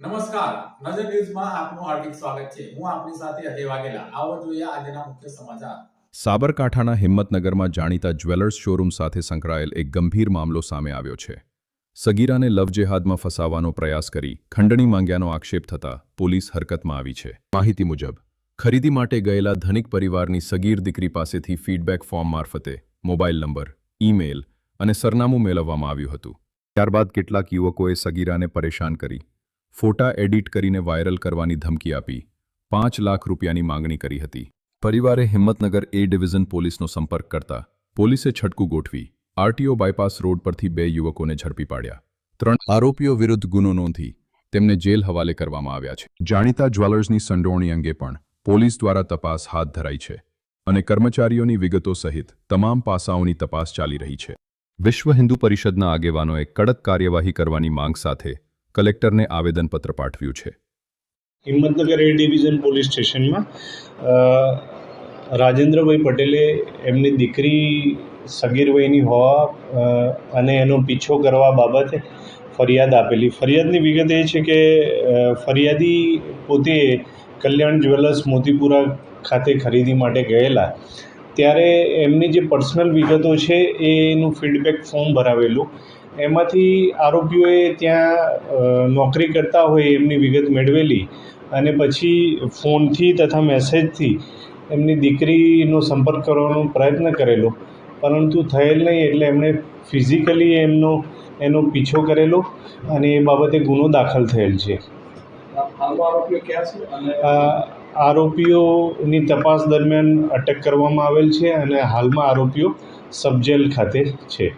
નમસ્કાર. નજર ન્યૂઝમાં આપનું હાર્દિક સ્વાગત છે. હું આપની સાથે અજય વાઘેલા. આવો જોઈએ આજના મુખ્ય સમાચાર. સાબરકાંઠાના હિંમતનગરમાં જાણીતા જ્વેલર્સ શોરૂમ સાથે સંકળાયેલ એક ગંભીર મામલો સામે આવ્યો છે. સગીરાને લવ જેહાદમાં ફસાવવાનો પ્રયાસ કરી ખંડણી માંગ્યાનો આક્ષેપ થતા પોલીસ હરકતમાં આવી છે. માહિતી મુજબ, ખરીદી માટે ગયેલા ધનિક પરિવારની સગીર દીકરી પાસેથી ફીડબેક ફોર્મ મારફતે મોબાઈલ નંબર, ઈમેલ અને સરનામું મેળવવામાં આવ્યું હતું. ત્યારબાદ કેટલાક યુવકોએ સગીરાને પરેશાન કરી ફોટા એડિટ કરીને વાયરલ કરવાની ધમકી આપી, પાંચ લાખ રૂપિયાની માંગણી કરી હતી. પરિવારે હિંમતનગર એ ડિવિઝન પોલીસનો સંપર્ક કરતા, પોલીસે છટકું ગોઠવી, આરટીઓ બાયપાસ રોડ પરથી બે યુવકોને ઝડપી પાડ્યા. ત્રણ આરોપીઓ વિરુદ્ધ ગુનો નોંધી, તેમને જેલ હવાલે કરવામાં આવ્યા છે. જાણીતા જ્વેલર્સની સંડોવણી અંગે પણ પોલીસ દ્વારા તપાસ હાથ ધરાઈ છે અને કર્મચારીઓની વિગતો સહિત તમામ પાસાઓની તપાસ ચાલી રહી છે. વિશ્વ હિન્દુ પરિષદના આગેવાનોએ કડક કાર્યવાહી કરવાની માંગ સાથે કલેક્ટરને આવેદનપત્ર પાઠવ્યું છે. હિંમતનગર એ ડિવિઝન પોલીસ સ્ટેશનમાં રાજેન્દ્રભાઈ પટેલે એમની દીકરી સગીર વયની હોવા અને એનો પીછો કરવા બાબતે ફરિયાદ આપેલી. ફરિયાદની વિગત એ છે કે ફરિયાદી પોતે કલ્યાણ જ્વેલર્સ મોતીપુરા ખાતે ખરીદી માટે ગયેલા. ત્યારે એમની જે પર્સનલ વિગતો છે, એનું ફીડબેક ફોર્મ ભરાવેલું. એમાંથી આરોપીઓએ ત્યાં નોકરી કરતા હોય એમની વિગત મેળવેલી અને પછી ફોનથી તથા મેસેજથી એમની દીકરીનો સંપર્ક કરવાનો પ્રયત્ન કરેલો. પરંતુ થયેલ નહીં એટલે એમણે ફિઝિકલી એમનો એનો પીછો કરેલો અને એ બાબતે ગુનો દાખલ થયેલ છે. આરોપીઓની તપાસ દરમિયાન અટક કરવામાં આવેલ છે અને હાલમાં આરોપીઓ સબજેલ ખાતે છે.